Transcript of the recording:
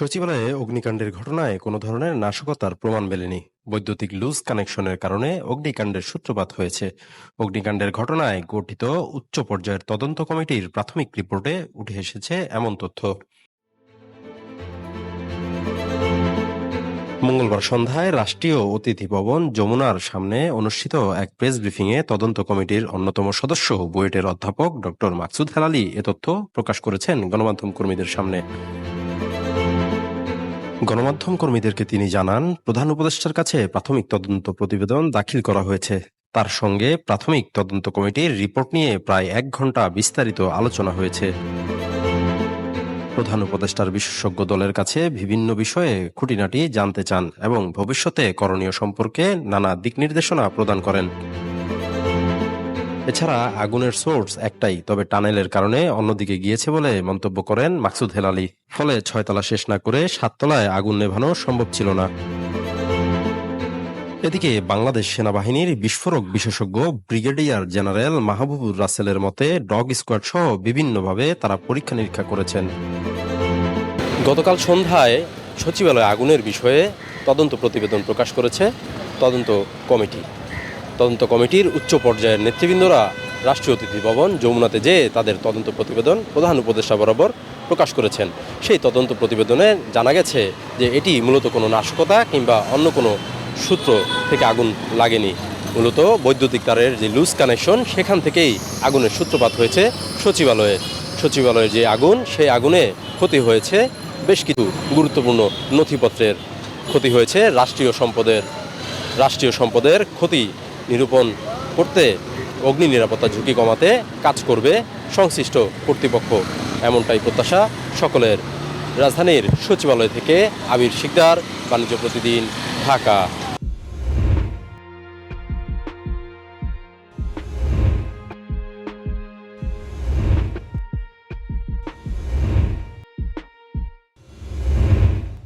সচিবালয়ে অগ্নিকাণ্ডের ঘটনায় কোনো ধরনের নাশকতার প্রমাণ মেলেনি। বৈদ্যুতিক লুজ কানেকশনের কারণে অগ্নিকাণ্ডের সূত্রপাত হয়েছে। অগ্নিকাণ্ডের ঘটনায় গঠিত উচ্চ পর্যায়ের তদন্ত কমিটির প্রাথমিক রিপোর্টে উঠে এসেছে এমন তথ্য। মঙ্গলবার সন্ধ্যায় রাষ্ট্রীয় অতিথি ভবন যমুনার সামনে অনুষ্ঠিত এক প্রেস ব্রিফিংয়ে তদন্ত কমিটির অন্যতম সদস্য, বুয়েটের অধ্যাপক ডক্টর মাকসুদ হেলালি এ তথ্য প্রকাশ করেছেন গণমাধ্যম কর্মীদের সামনে। গণমাধ্যম কর্মীদেরকে তিনি জানান, প্রধান উপদেষ্টার কাছে প্রাথমিক তদন্ত প্রতিবেদন দাখিল করা হয়েছে। তার সঙ্গে প্রাথমিক তদন্ত কমিটির রিপোর্ট নিয়ে প্রায় এক ঘণ্টা বিস্তারিত আলোচনা হয়েছে। প্রধান উপদেষ্টার বিশেষজ্ঞ দলের কাছে বিভিন্ন বিষয়ে খুঁটিনাটি জানতে চান এবং ভবিষ্যতে করণীয় সম্পর্কে নানা দিক নির্দেশনা প্রদান করেন। এছাড়া আগুনের সোর্স একটাই, তবে টানেলের কারণে অন্যদিকে গিয়েছে বলে মন্তব্য করেন মাকসুদ হেলালি ফলে ছয়তলা শেষ না করে সাততলায় আগুন নেভানো সম্ভব ছিল না। এদিকে বাংলাদেশ সেনাবাহিনীর বিস্ফোরক বিশেষজ্ঞ ব্রিগেডিয়ার জেনারেল মাহবুবুর রাসেলের মতে, ডগ স্কোয়াড সহ বিভিন্নভাবে তারা পরীক্ষা নিরীক্ষা করেছেন। গতকাল সন্ধ্যায় সচিবালয়ে আগুনের বিষয়ে তদন্ত প্রতিবেদন প্রকাশ করেছে তদন্ত কমিটি। তদন্ত কমিটির উচ্চ পর্যায়ের নেতৃবৃন্দরা রাষ্ট্রীয় অতিথি ভবন যমুনাতে যেয়ে তাদের তদন্ত প্রতিবেদন প্রধান উপদেষ্টা বরাবর প্রকাশ করেছেন। সেই তদন্ত প্রতিবেদনে জানা গেছে যে এটি মূলত কোনো নাশকতা কিংবা অন্য কোনো সূত্র থেকে আগুন লাগেনি। মূলত বৈদ্যুতিক তারের যে লুজ কানেকশন, সেখান থেকেই আগুনের সূত্রপাত হয়েছে সচিবালয়ে। সচিবালয়ের যে আগুন, সেই আগুনে ক্ষতি হয়েছে বেশ কিছু গুরুত্বপূর্ণ নথিপত্রের ক্ষতি হয়েছে। রাষ্ট্রীয় সম্পদের রাষ্ট্রীয় সম্পদের ক্ষতি নিরূপণ করতে অগ্নি নিরাপত্তা ঝুঁকি কমাতে কাজ করবে সংশ্লিষ্ট কর্তৃপক্ষ। এমনটাই প্রত্যাশা সকলের। রাজধানীর সচিবালয় থেকে আবির শিকদার, বাণিজ্য প্রতিদিন, ঢাকা।